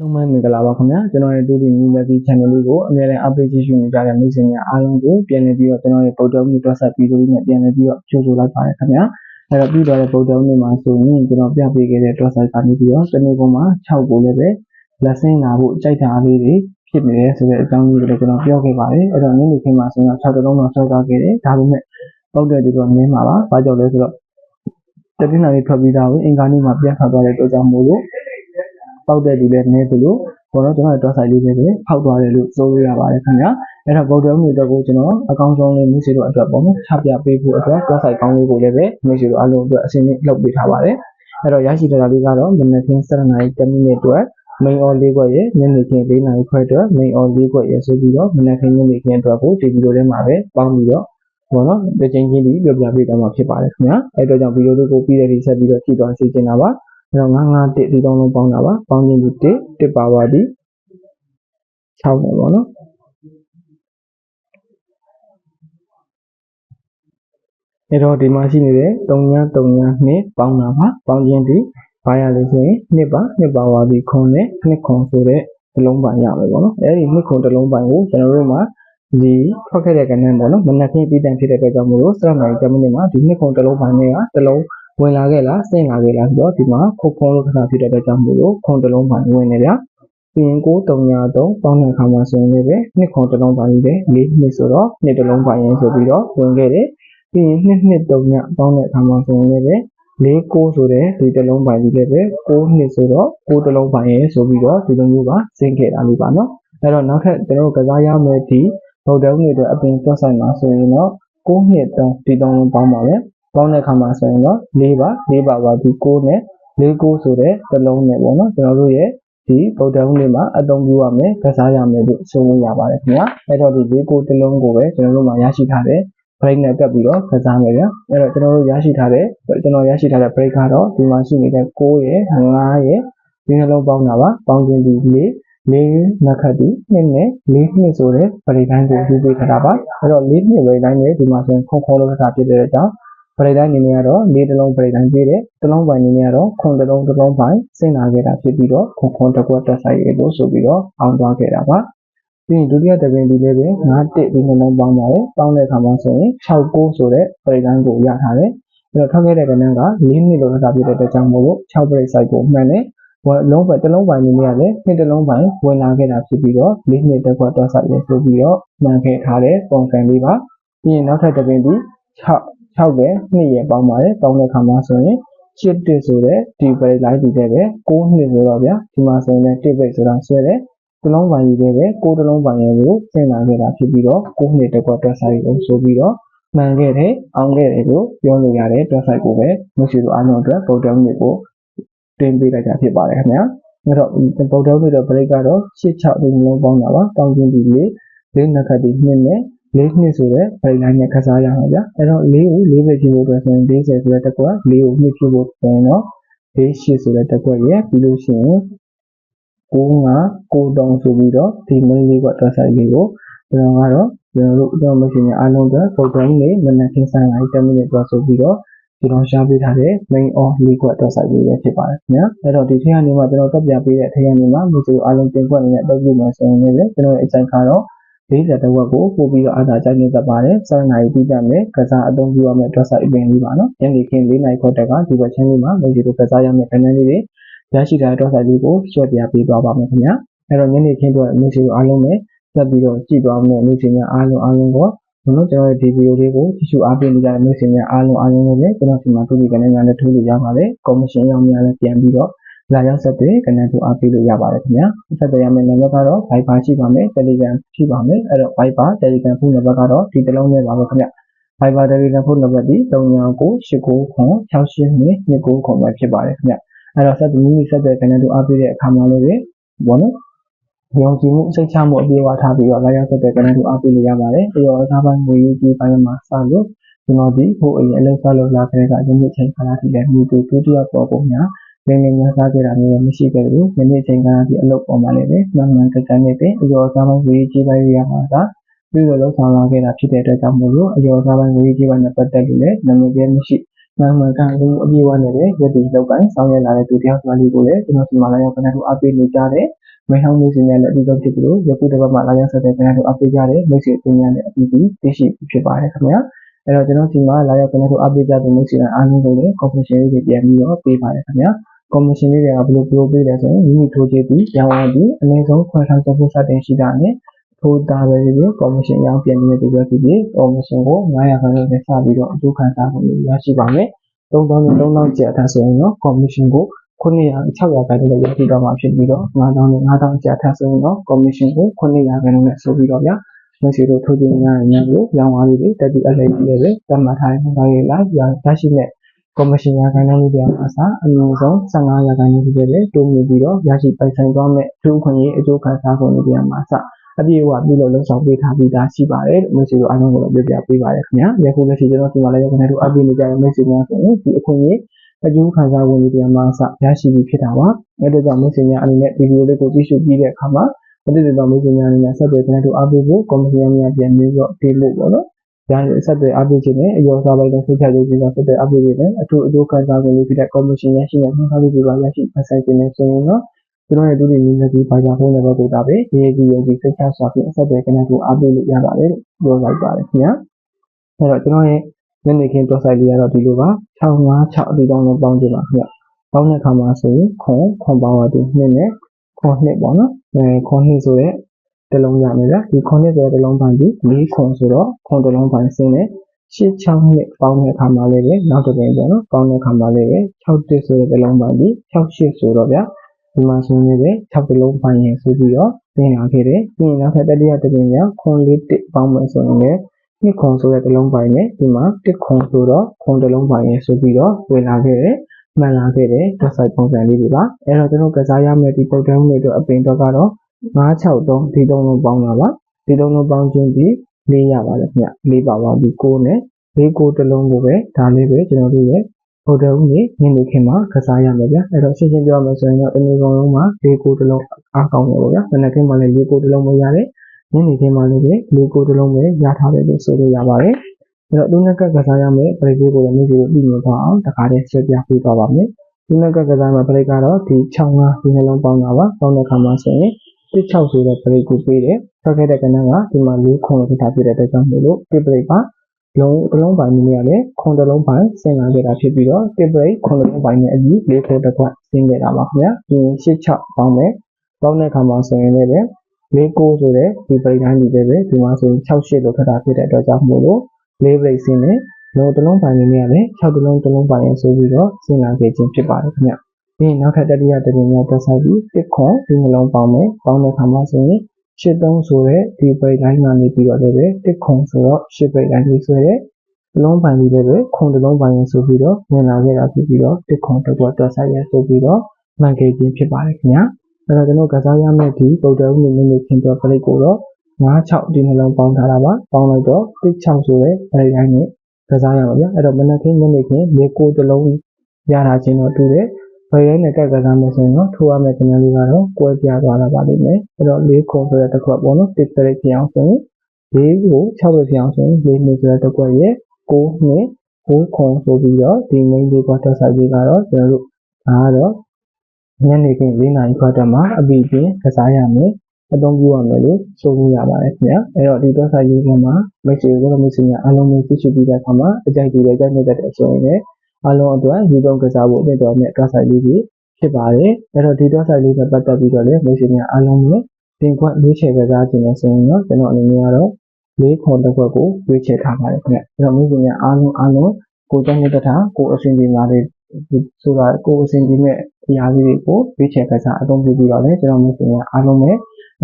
လုံးမမင်္ဂလာပါခင်ဗျာကျွန်တော်ရဲ့တူဒီမီဒီယာ channel လေးကိုအများနဲ့ update ကြည့်ရှုနေကြတဲ့မိတ်ဆွေများအားလုံးကိုပြန်လည်ပြီးတော့ကျွန်တော်ရဲ့ဗုဒ္ဓဦးတွက်ဆက်ဗီဒီယိုလေးနဲ့ပြန်လည်ပြီးတော့ကြိုဆိုလိုက်ပါတယ်ခင်ဗျာအဲ့တော့ပြီးတော့တဲ့ဗုဒ္ဓဦးနေ့မှာဆိုရင်ကျွန်တော်ပြပေးခဲ့တဲ့တွက်ဆက်ကနေပြီးတော့တနေ့ပေါ်မှာ6ကိုလည်းပဲလက်ဆင်းလာဖို့ကြိုက်တာလေးတွေဖြစ်နေတယ်ဆိုတဲ့အကြောင်းလေးကိုလည်းကျွန်တော်ပြောခဲ့ပါတယ်အဲ့တော့နေ့နေ့ခင်းမှာဆိုရင်6တလုံးတော့ဆောက်ကြခဲ့တယ်ဒါပေမဲ့ပုတ်တဲ့တူတော့မြင်ပါပါဘာကြောင့်လဲဆိုတော့တတိနာလေးထွက်ပြီးသားကိုအင်္ဂါနေ့မှာပြန်ထွက်သွားတဲ့အတွက်ကြောင့်မို့လို့ ပေါက်တဲ့ဒီလည်းနည်းသလိုဘောတော့ကျွန်တော်တို့ site လေးပဲပဲဖောက်သွားတယ်လို့ဆိုလို့ရပါတယ်ခင်ဗျာအဲ့တော့ border မျိုးအတွက်ကိုကျွန်တော်အကောင့်ဆုံးလေးမိတ်ဆွေတို့အတွက်ပေါ့နော်ချပြပေးဖို့အတွက် site ကောင်းလေးကိုလည်းပဲမိတ်ဆွေတို့အားလုံးအတွက်အစီအစဉ်လုပ်ပေးထားပါတယ်အဲ့တော့ရရှိတဲ့တာလေးကတော့မနက်ခင်း7:00နာရီ10မိနစ်အတွက် main on လေးခွက်ရဲ့ညနေခင်း4နာရီခွက်အတွက် main on လေးခွက်ရဲ့ဆိုပြီးတော့မနက်ခင်းညနေခင်းအတွက်ကိုဒီဗီဒီယိုထဲမှာပဲပေါင်းပြီးတော့ဘောနော်တစ်ချိန်ချင်းပြီးပြောပြပေးသွားမှာဖြစ်ပါတယ်ခင်ဗျာအဲ့တော့ကြောင့်ဗီဒီယိုလေးကိုပြီးတဲ့ဒီဆက်ပြီးတော့ကြည့်သွားစီချင်တာပါ အဲ့တော့951ဒီတောင်းလုံးပေါင်းတာပါပေါင်းခြင်းဒီ1 1ပါပါဒီ6ပဲပေါ့နော်အဲ့တော့ဒီမှာရှိနေတဲ့3ည3ညနှစ်ပေါင်းတာပါပေါင်းခြင်းဒီဘာရလဲဆိုရင်နှစ်ပါနှစ်ပါပါဒီခွန်နဲ့နှစ်ခွန်ဆိုတဲ့တစ်လုံးပိုင်ရမယ်ပေါ့နော်အဲ့ဒီနှစ်ခွန်တစ်လုံးပိုင်ကိုကျွန်တော်တို့မှာဒီထွက်ခဲ့တဲ့ကဏ္ဍပေါ့နော်မနက်ခင်းပြီးတန်ဖြစ်တဲ့အတွက်ကြောင့်မို့လို့စရနိုင်10မိနစ်မှာဒီနှစ်ခွန်တစ်လုံးပိုင်တွေကတစ်လုံး ဝင်လာခဲ့လားဆင်းလာခဲ့လားဆိုတော့ဒီမှာခုတ်ခွန်လို့ခဏဖြစ်တဲ့အတွက်ကြောင့်မို့လို့ခွန်တစ်လုံးပိုင်ဝင်နေဗျာပြီးရင်9 3ည3ပေါင်းတဲ့အခါမှာဆိုရင်လည်းပဲနှစ်ခွန်တစ်လုံးပိုင်ကြီးပဲ၄နှစ်ဆိုတော့နှစ်တစ်လုံးပိုင်ရင်ဆိုပြီးတော့ဝင်ခဲ့တယ်ပြီးရင်နှစ်နှစ်3ညပေါင်းတဲ့အခါမှာဆိုရင်လည်းပဲလေးကိုဆိုတဲ့ဒီတစ်လုံးပိုင်ကြီးလည်းပဲ6နှစ်ဆိုတော့6တစ်လုံးပိုင်ရဲဆိုပြီးတော့ဒီလိုမျိုးပါဆင်းခဲ့တာလေးပါနော်အဲ့တော့နောက်ထပ်ကျွန်တော်တို့ကစားရမယ်ဒီဗုဒ္ဓဦးနေအတွက်အပင်တွက်ဆိုင်မှာဆိုရင်တော့6နှစ်တောင်းဒီတောင်းလုံးပေါင်းပါမယ် ပေါင်းတဲ့အခါမှာဆိုရင်တော့၄ပါ၄ပါပါဒီ6နဲ့၄ကိုဆိုတဲ့တစ်လုံးနဲ့ပေါ့နော်ကျွန်တော်တို့ရဲ့ဒီဗုဒ္ဓဦးနေ့မှာအသုံးပြုရမယ်ကစားရမယ်လို့ဆိုလို့ရပါတယ်ခင်ဗျာအဲ့တော့ဒီ၄ကိုတစ်လုံးကိုပဲကျွန်တော်တို့မှာရရှိထားတဲ့ break နဲ့တက်ပြီးတော့ကစားမယ်ဗျာအဲ့တော့ကျွန်တော်တို့ရရှိထားတဲ့ကျွန်တော်ရရှိထားတဲ့ break ကတော့ဒီမှာရှိနေတဲ့6ရယ်5ရယ်ဒီနှလုံးပေါင်းတာပါပေါင်းခြင်းဒီ4လေးနက်ခတ်ဒီနှစ်နဲ့လေးနှစ်ဆိုတဲ့ပရိတိုင်းကိုယူပေးထားတာပါအဲ့တော့လေးနှစ်ပရိတိုင်းနဲ့ဒီမှာဆိုရင်ခုံခုံလို့ခါဖြစ်တဲ့အကြောင်း ပရိတိုင်းအနေနဲ့ကတော့လေးတလုံးပရိတိုင်းပေးတယ်တလုံးပိုင်အနေနဲ့ကတော့ခုံတလုံးတလုံးပိုင်စဉ်းလာခဲ့တာဖြစ်ပြီးတော့ခုံခုံတစ်ခွက်တက်ဆိုင်ရလို့ဆိုပြီးတော့အောင်သွားခဲ့တာပါပြီးရင်ဒုတိယတပင်ဒီလေးပဲ9တစ်ဒီနှလုံးပေါင်းပါတယ်ပေါင်းတဲ့အခါမှာဆိုရင်6 9ဆိုတဲ့ပရိတိုင်းကိုရထားတယ်အဲ့တော့ထောက်ခဲ့တဲ့ကဏ္ဍက၄နှစ်လို့ခါပြတဲ့အတွက်ကြောင့်မို့လို့6ပရိစိုက်ကိုမှန်တယ်ဝလုံးပဲတစ်လုံးပိုင်းနေနေရတယ်နှစ်တစ်လုံးပိုင်းဝင်လာခဲ့တာဖြစ်ပြီးတော့၄နှစ်တက်ခွက်တော့ဆိုင်ရဆိုပြီးတော့မှန်ခဲ့ထားတဲ့ပုံစံလေးပါပြီးရင်နောက်ထပ်တစ်ပင်ဒီ6 6ပဲနှစ်ရပေါင်းပါတယ်ပေါင်းတဲ့ခါမှာဆိုရင်ရှစ်တစ်ဆိုတဲ့ဒီပရိလိုက်ဒီတဲ့ပဲ6နှစ်ဆိုတော့ဗျာဒီမှာဆိုရင်တစ်ပိတ်ဆိုတာဆွဲတယ်တစ်လုံးပိုင်းကြီးပဲပဲ6တစ်လုံးပိုင်းရေကိုဆင်လာခဲ့တာဖြစ်ပြီးတော့6နှစ်တက်ခွက်တော့ဆိုင်ကိုဆိုပြီးတော့မှန်ခဲ့တယ်အောင်ခဲ့တယ်လို့ပြောလို့ရတယ်တော့ဆိုင်ကိုပဲမရှိလို့အားလုံးအတွက်ပုံတုံးတွေကိုတင်ပေးလိုက်တာဖြစ်ပါတယ်ခင်ဗျာအဲ့တော့ပုံတုံးတွေတော့ break ကတော့86ဒီမျိုးပေါင်းတာပါတောင်းချင်းဒီလေးလေးနှစ်ခတ်ဒီနှစ်နဲ့ လေးနှစ်ဆိုတဲ့ break line နဲ့ခစားရမှာဗျာအဲ့တော့လေးကိုလေးပဲကြည့်ဖို့အတွက်ဆိုရင်40ဆိုတဲ့တက်ကွက်လေးကိုနှစ်ဖြစ်ဖို့ဆိုရင်တော့လေးရှစ်ဆိုတဲ့တက်ကွက်ရဲ့ပြီးလို့ရှိရင်95 93ဆိုပြီးတော့ဒီ main လေးကွက်တက်ဆိုင်လေးကိုကျွန်တော်ကတော့ကျွန်တော်တို့အတော့မရှိရင်အားလုံးအတွက် program လေးမနက်ခင်း7နာရီ10မိနစ်တော့ဆိုပြီးတော့ကျွန်တော်ရှားပေးထားတဲ့ main on လေးကွက်တော့ site လေးပဲဖြစ်ပါတယ်ခင်ဗျာအဲ့တော့ဒီထက်ကနေမှကျွန်တော်တက်ပြပေးတဲ့ထက်ကနေမှဒီလိုအားလုံးတင်ကွက်နေတဲ့အလုပ်ပြုမှာဆိုရင်လည်းကျွန်တော်ရဲ့အချိန်ကတော့ 40တဝက်ကိုပို့ပြီးတော့အားသာကြိုက်နေတတ်ပါတယ်7နာရီပြီးကြမယ်ကစားအသုံးပြုရမယ့် dress site အပင်လေးပါနော်ညနေခင်း4နာရီခွက်တက်ကဒီဘက်ချင်းလေးမှာဒီလိုကစားရမယ့်ခဏလေးတွေရရှိထားတဲ့ dress site လေးကိုရှင်းပြပေးသွားပါမယ်ခင်ဗျာအဲ့တော့ညနေခင်းတော့မိတ်ဆွေတို့အားလုံးပဲဆက်ပြီးတော့ကြည့်သွားမယ်မိတ်ဆွေများအားလုံးအားလုံးကိုကျွန်တော်ကျွန်တော်ဒီဗီဒီယိုလေးကိုကြည့်ရှုအားပေးနေကြတဲ့မိတ်ဆွေများအားလုံးအားလုံးလည်းကျွန်တော်ဒီမှာတွေ့ပြီးကနေညာနဲ့ထိုးလို့ရပါတယ်ကော်မရှင်ရောင်းများလည်းပြန်ပြီးတော့ လာရောက်ဆက်တဲ့ကနေထိုးအားပေးလို့ရပါတယ်ခင်ဗျာဆက်သွယ်ရမယ့်နံပါတ်ကတော့ Viber ရှိပါမယ် Telegram ရှိပါမယ်အဲ့တော့ Viber Telegram ဖုန်းနံပါတ်ကတော့ဒီတစ်လုံးနဲ့ပါပဲခင်ဗျာ Viber Telegram ဖုန်းနံပါတ်ဒီ3998992829ခုပဲဖြစ်ပါတယ်ခင်ဗျအဲ့တော့ဆက်သူမိမိဆက်တဲ့ကနေထိုးအားပေးတဲ့အခါမှာလို့ပဲဘောနော်ယုံကြည်မှုစိတ်ချမှုအပြည့်အဝထားပြီးတော့လာရောက်ဆက်တဲ့ကဏ္ဍကိုအားပေးလို့ရပါတယ်။အရောအစားပိုင်းငွေရေးကြီးပိုင်းမှာစလို့ကျွန်တော်ဒီဟိုအရင်အလုပ်ဆက်လုပ်လာခဲ့တဲ့ကယနေ့ချိန်ခါလာထိလည်းမြို့သူဒုတိယပေါ်ပုံများ လင်းလင်းများစားကြတာမျိုးမရှိခဲ့ဘူး။ယနေ့ချိန်ခါလာထိအလုပ်ပေါ်မှာလည်းပဲမှန်မှန်ကန်ကန်နဲ့ပဲအရောအစားပိုင်းငွေရေးကြီးပိုင်းရမှာကပြီးတော့လောက်ဆောင်လာခဲ့တာဖြစ်တဲ့အတွက်ကြောင့်မို့လို့အရောအစားပိုင်းငွေရေးကြီးပိုင်းနဲ့ပတ်သက်လို့လည်းနာမည်ပြမရှိမှန်မှန်ကန်လူအပြည့်အဝနဲ့ပဲရည်တည်လောက်ကိုင်းဆောင်ရွက်လာတဲ့သူတယောက်ဆိုလေးကိုလည်းကျွန်တော်ဒီမှာလည်းကျွန်တော်တို့အားပေးနေကြတယ်မိဟောင်းမိတ်ဆွေများနဲ့အပြီးဆုံးဖြစ်ပြီးတော့ယခုတစ်ပတ်မှာလာရောက်ဆက်တဲ့ကျွန်တော်တို့အပေးကြတဲ့မိတ်ဆွေအချင်းများနဲ့အပြီးပြီးသိရှိဖြစ်ပါတယ်ခင်ဗျာအဲ့တော့ကျွန်တော်ဒီမှာလာရောက်ကျွန်တော်တို့အပေးကြတဲ့မိတ်ဆွေများအားလုံးကိုလည်း confirmation လေးတွေပြန်ပြီးတော့ပေးပါတယ်ခင်ဗျာ commission လေးတွေကဘယ်လိုပြောပေးလဲဆိုရင်မိမိထိုးချေပြီးရောင်းရပြီးအနည်းဆုံးခွင့်ဆောင်ချက်ဖို့စတင်ရှိတာနဲ့ထိုးတာပဲပြီး commission ရောင်းပြန်ပြီးတူပဲဖြစ်ဖြစ် commission ကို900ခန်းနဲ့စပြီးတော့အကျိုးခံစားမှုရရှိပါမယ်3000နဲ့3000ကျပ်အထက်ဆိုရင်တော့ commission ကို900 600ခန်းနဲ့ရရှိတော့မှာဖြစ်ပြီးတော့9000နဲ့9000ကျပ်အထက်ဆိုရင်တော့ commission ကို900ခန်းနဲ့ဆိုပြီးတော့ဗျာမရှိတော့ထိုးချင်ရရင်ကိုရောင်းသွားပြီးတက်ပြီးအလှည့်ကြီးလည်းပဲတတ်မှတ်ထားတဲ့ဘာတွေလားရရှိမဲ့ ကော်မရှင်ရာခိုင်နှုန်းလေးတွေအစားအနည်းဆုံး15ရာခိုင်နှုန်းတွေလည်းတိုးမြင့်ပြီးတော့ရရှိပိုင်ဆိုင်သွားမဲ့အထူးခွင့်ရေးအကျိုးခံစားခွင့်တွေမှာအစအပြည့်အဝပြုလုပ်လုံဆောင်ပေးထားပြီးသားရှိပါတယ်လို့မျိုးစီတို့အားလုံးကိုလည်းပြောပြပေးပါရခင်ဗျာယခုလက်ရှိကျွန်တော်ဒီမှာလည်းရခိုင်တို့အပြည့်နေကြတဲ့မျိုးစီများဆိုရင်ဒီအခွင့်အရေးအကျိုးခံစားခွင့်တွေမှာအစရရှိပြီးဖြစ်တာပါအဲဒါကြောင့်မျိုးစီများအနေနဲ့ဒီဗီဒီယိုလေးကိုကြည့်ရှုပြီးတဲ့အခါမှာမသိတဲ့မျိုးစီများအနေနဲ့ဆက်သွယ်ကျွန်တော်တို့အပြည့်ကိုကော်မရှင်များပြန်ပြီးတော့တင်လို့ပေါ့နော် ရာဆက်သွယ်အပ်ခြင်းနဲ့အယောစားပိုင်းနဲ့ဆက်ချက်ရေးပြီးတော့ဆက်သွယ်အပ်ခြင်းနဲ့အထူးအကျိုးခံစား권လေးဖြစ်တဲ့ commission ရရှိတဲ့နှောက်ပြီးပြပါရရှိပတ်ဆိုင်ခြင်းနဲ့ဆိုရင်တော့ကျွန်တော်ရဲ့ဒုတိယညီမကြီးဘာသာဖုန်းနံပါတ်ကိုဒါပဲရေးကြည့်ရင်ဒီဆက်ချက်စွာဖြင့်ဆက်သွယ်ကနေကိုအားပေးလို့ရပါတယ်လို့ပြောလိုက်ပါတယ်ခင်ဗျာအဲ့တော့ကျွန်တော်ရဲ့ညနေခင်း website လေးကတော့ဒီလိုပါ656အတူတောင်းလုံးပေါင်းကြပါခင်ဗျပေါင်းတဲ့အခါမှာဆိုရင်ခွန်ခွန်ပါဝါတူနှစ်နဲ့ခွန်နှစ်ပေါ့နော်အဲခွန်နှစ်ဆိုရဲ တလုံးရမယ်ဗျာဒီခွန်နှစ်ဆိုတဲ့တလုံးပိုင်းဒီ၄ခွန်ဆိုတော့ခွန်တလုံးပိုင်းဆင်းနဲ့ရှစ်6နှစ်ပေါင်းတဲ့အခါမှာလည်းပဲနောက်တစ်ပြင်ပေါ့နော်ပေါင်းတဲ့အခါမှာလည်းပဲ6တစ်ဆိုတဲ့တလုံးပိုင်းဒီ6 8ဆိုတော့ဗျာဒီမှာဆိုရင်လည်း6တလုံးပိုင်းရင်ဆိုပြီးတော့ပြင်လာခဲ့တယ်ပြီးရင်နောက်ထပ်တတိယတစ်ပြင်ကခွန်လေးတစ်ပေါင်းမယ်ဆိုရင်လည်းနှစ်ခွန်ဆိုတဲ့တလုံးပိုင်းနဲ့ဒီမှာတစ်ခွန်ဆိုတော့ခွန်တလုံးပိုင်းရင်ဆိုပြီးတော့ဝင်လာခဲ့တယ်မှန်လာခဲ့တဲ့ website ပုံစံလေးတွေပါအဲ့တော့ကျွန်တော်ကစားရမယ့်ဒီ program တွေတော့အပင်တော့ကတော့ 963ဒီသုံးလုံးပေါင်းတာပါဒီသုံးလုံးပေါင်းခြင်းဒီ4ရပါတယ်ခင်ဗျ4ပါပါဒီ9နဲ့4 9တစ်လုံးကိုပဲဒါလေးပဲကျွန်တော်တို့ရဲ့ဟိုတယ်ဦးနေညနေခင်းမှာကစားရမယ်ဗျအဲ့တော့ရှင်းရှင်းပြောမယ်ဆိုရင်တော့တနေ့ကောင်လုံးမှာ4 9တစ်လုံးအားကောင်းတယ်ပေါ့ဗျာမနေ့ကမှလည်း4 9တစ်လုံးပဲရတယ်ညနေခင်းမှာလည်း4 9တစ်လုံးပဲရထားတယ်လို့ဆိုလို့ရပါတယ်အဲ့တော့သူနဲ့ကကစားရမယ်ပရိသေကိုလည်းမျိုးစီကိုပြီးမြင်သွားအောင်တခါတည်းဆက်ပြပေးသွားပါမယ်ဒီနဲ့ကကစားမှာပရိကတော့ဒီ6 5ဒီနှလုံးပေါင်းတာပါပေါင်းတဲ့အခါမှာဆိုရင် 16ဆိုတဲ့ပရိကိုပေးတယ်ထွက်ခဲ့တဲ့ကဏ္ဍကဒီမှာ၄ခွန်လို့ထားပြတဲ့အတွက်ကြောင့်မို့လို့တစ်ပရိပါလုံးတစ်လုံးပိုင်းနည်းရတယ်ခွန်တစ်လုံးပိုင်းဆင်လာခဲ့တာဖြစ်ပြီးတော့တစ်ပရိခွန်တစ်လုံးပိုင်းနဲ့အပြီး၄ခွန်တစ်ခွက်ဆင်းခဲ့တာပါခင်ဗျာဒီ86ပေါင်းမယ်ပေါင်းတဲ့အခါမှာဆိုရင်လည်း၄ကိုဆိုတဲ့ဒီပရိတိုင်းဒီလည်းပဲဒီမှာဆိုရင်68လို့ထပ်တာဖြစ်တဲ့အတွက်ကြောင့်မို့လို့၄ပရိဆင်းနဲ့လုံးတစ်လုံးပိုင်းနည်းရတယ်6တစ်လုံးတစ်လုံးပိုင်းရဆိုပြီးတော့ဆင်လာခဲ့ခြင်းဖြစ်ပါတယ်ခင်ဗျာ ပြီးရင်နောက်ထပ်တတိယတတိယမြောက်တက်ဆိုင်ပြီးတစ်ခွန်ဒီနှလုံးပေါင်းမယ်ပေါင်းတဲ့အခါမှာဆိုရင်83ဆိုတဲ့ဒီပိတ်တိုင်းကနေပြီးတော့လည်းပဲတစ်ခွန်ဆိုတော့10ပိတ်တိုင်းလေးဆိုတဲ့လုံးပိုင်းလေးလည်းပဲခွန်တစ်လုံးပိုင်းရဆိုပြီးတော့ဝင်လာခဲ့တာဖြစ်ပြီးတော့တစ်ခွန်တစ်ကွက်တက်ဆိုင်ရဆိုပြီးတော့မှန်ခဲ့ခြင်းဖြစ်ပါတယ်ခင်ဗျာအဲ့တော့ကျွန်တော်ကစားရမယ့်ဒီဗုဒ္ဓဦးနေနေနေခင်တော့ပလိတ်ကိုတော့96ဒီနှလုံးပေါင်းထားတာပါပေါင်းလိုက်တော့16ဆိုတဲ့ပိတ်တိုင်းနဲ့ကစားရမှာဗျာအဲ့တော့မနက်ခင်းညနေခင်းလေကိုတစ်လုံးရတာချင်းတော့တူတယ် ဘယ်ရဲနဲ့တက်ကစားမယ်ဆိုရင်တော့ထိုးရမယ့်ခင်ဗျားလေးကတော့ကွဲပြားသွားတာပါလိမ့်မယ်အဲ့တော့၄ခုဆိုတဲ့တစ်ခွက်ပေါ့နော်တစ်ပရိတ်ပြောင်းဆိုရင်၄ကို6ပဲပြောင်းဆိုရင်၄နှစ်ဆိုတဲ့တစ်ခွက်ရဲ့9နှစ်9ခုဆိုပြီးတော့ဒီ main လေးကတက်ဆိုင်လေးကတော့ကျွန်တော်တို့ဒါကတော့ညနေခင်း၄နာရီခွက်တက်မှာအပြီးပြင်ကစားရမယ်အသုံးပြုရမယ်လို့ဆိုလို့ရပါတယ်ခင်ဗျာအဲ့တော့ဒီ website လေးပေါ်မှာမိတ်ဆွေတို့မိတ်ဆွေများအားလုံးကိုကြည့်ရှုပြီးတဲ့အခါမှာအကြိုက်တူတဲ့ကြိုက်နေတဲ့ဆိုရင်လည်း အားလုံးအတွက်ယူသုံးကစားဖို့အသင့်တော်မဲ့ website လေးကြီးဖြစ်ပါတယ်အဲ့တော့ဒီ website လေးနဲ့ပတ်သက်ပြီးတော့လည်းမိတ်ဆွေများအားလုံးကိုတင်ခွင့်ရွေးချယ်ကစားခြင်းနဲ့ဆိုရင်တော့ကျွန်တော်အနေနဲ့ကတော့လေးခွန်တစ်ခွက်ကိုရွေးချယ်ထားပါတယ်ခင်ဗျအဲ့တော့မိတ်ဆွေများအားလုံးအားလုံးကိုကြိုက်နေတဲ့ထားကိုအဆင်ပြေပါလေဆိုတာကိုအဆင်ပြေမဲ့အရာလေးတွေကိုရွေးချယ်ကစားအသုံးပြုပြီးတော့လည်းကျွန်တော်မိတ်ဆွေများအားလုံးပဲ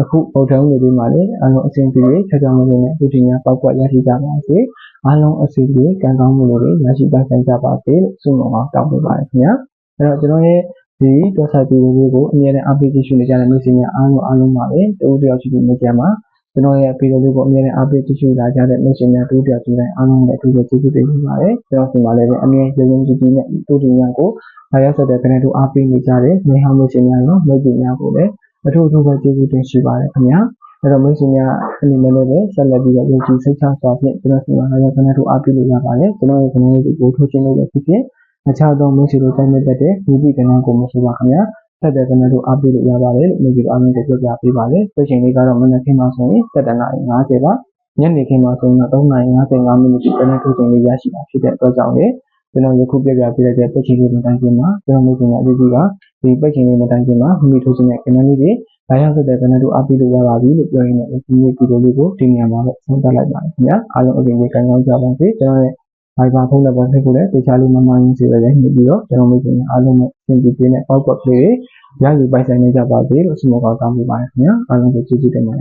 အခုဗုဒ္ဓဦးနေပြီးမှလည်းအားလုံးအဆင်ပြေချေချောင်းမှုနဲ့ဥတည်များပောက်ကွက်ရရှိကြပါစေအားလုံးအဆင်ပြေကံကောင်းမှုတွေရရှိပါဆိုင်ကြပါစေလို့ဆုမွန်အောင်တောင်းပေးပါတယ်ခင်ဗျာအဲ့တော့ကျွန်တော်ရဲ့ဒီ website ဗီဒီယိုလေးကိုအမြဲတမ်း update ရှိနေကြတဲ့မိတ်ဆွေများအားလုံးအားလုံးပါပဲတူတူရောက်ရှိပြီးနေကြမှာကျွန်တော်ရဲ့ဗီဒီယိုလေးကိုအမြဲတမ်း update ရှိလာကြတဲ့မိတ်ဆွေများတူတူရောက်ရှိတိုင်းအားလုံးနဲ့အထူးကျေးဇူးတင်ပါတယ်ကျွန်တော်ဒီမှာလည်းအမြဲရုံရုံကြည်ကြည်နဲ့တူတူများကိုလာရောက်ဆက်တဲ့ကနေတူအားပေးနေကြတဲ့မိဟောင်းမိတ်ဆွေများရောမိတ်ဆွေများကိုလည်း အထူးအထူးပဲကျေးဇူးတင်ရှိပါတယ်ခင်ဗျာအဲ့တော့မိတ်ဆွေများအနေနဲ့လည်းဆက်လက်ပြီးတော့ယုံကြည်စိတ်ချစွာဖြင့်ကျွန်တော်ဒီမှာလာရောက်ကနေတူအားပေးလို့ရပါတယ်ကျွန်တော်ရဲ့ကနေလေးကိုထိုးချင်းလို့ပဲဖြစ်ဖြစ်အခြားသောမိတ်ဆွေတို့တိုင်းမဲ့တဲ့ဒီဒီကဏ္ဍကိုမဆိုပါခင်ဗျာဆက်တဲ့ကနတို့အားပေးလို့ရပါတယ်လို့မျိုးဒီအားလုံးကိုပြောပြပေးပါတယ်ပြချိန်လေးကတော့မနက်ခင်းမှာဆိုရင်7နာရီ50ပါညနေခင်းမှာဆိုရင်တော့3နာရီ55မိနစ်ဒီကနေ့ထုတ်ချိန်လေးရရှိတာဖြစ်တဲ့အတွက်ကြောင့်လေ ကျွန်တော်ယခုပြပြပေးလိုက်တဲ့ပြချိန်လေးမတိုင်ခင်မှာကျွန်တော်မျိုးဒီအသေးကြီးကဒီပြချိန်လေးမတိုင်ခင်မှာမိမိထုတ်ချိန်တဲ့ကနလေးတွေဘာရောက်ဆက်တဲ့ကနတို့အားပေးလို့ရပါပြီလို့ပြောရင်းနဲ့ဒီနေ့ဒီလိုလေးကိုဒီနေရာမှာပဲဆုံးသတ်လိုက်ပါတယ်ခင်ဗျာအားလုံးအပြင်ကြီးကြိုင်ကောင်းကြပါစေကျွန်တော်ရဲ့ဖိုင်ဘာဖုန်းနံပါတ်ဖိတ်ကိုလည်းတေချာလေးမမှန်ရင်စီပဲလည်းညှိပြီးတော့ကျွန်တော်မိတ်ဆွေများအားလုံးနဲ့အဆင်ပြေပြေနဲ့ပေါက်ပေါက်လေးရယူပိုင်ဆိုင်နေကြပါစေလို့ဆုမကောင်းတောင်းပေးပါတယ်ခင်ဗျာအားလုံးကိုကျေးဇူးတင်ပါတယ်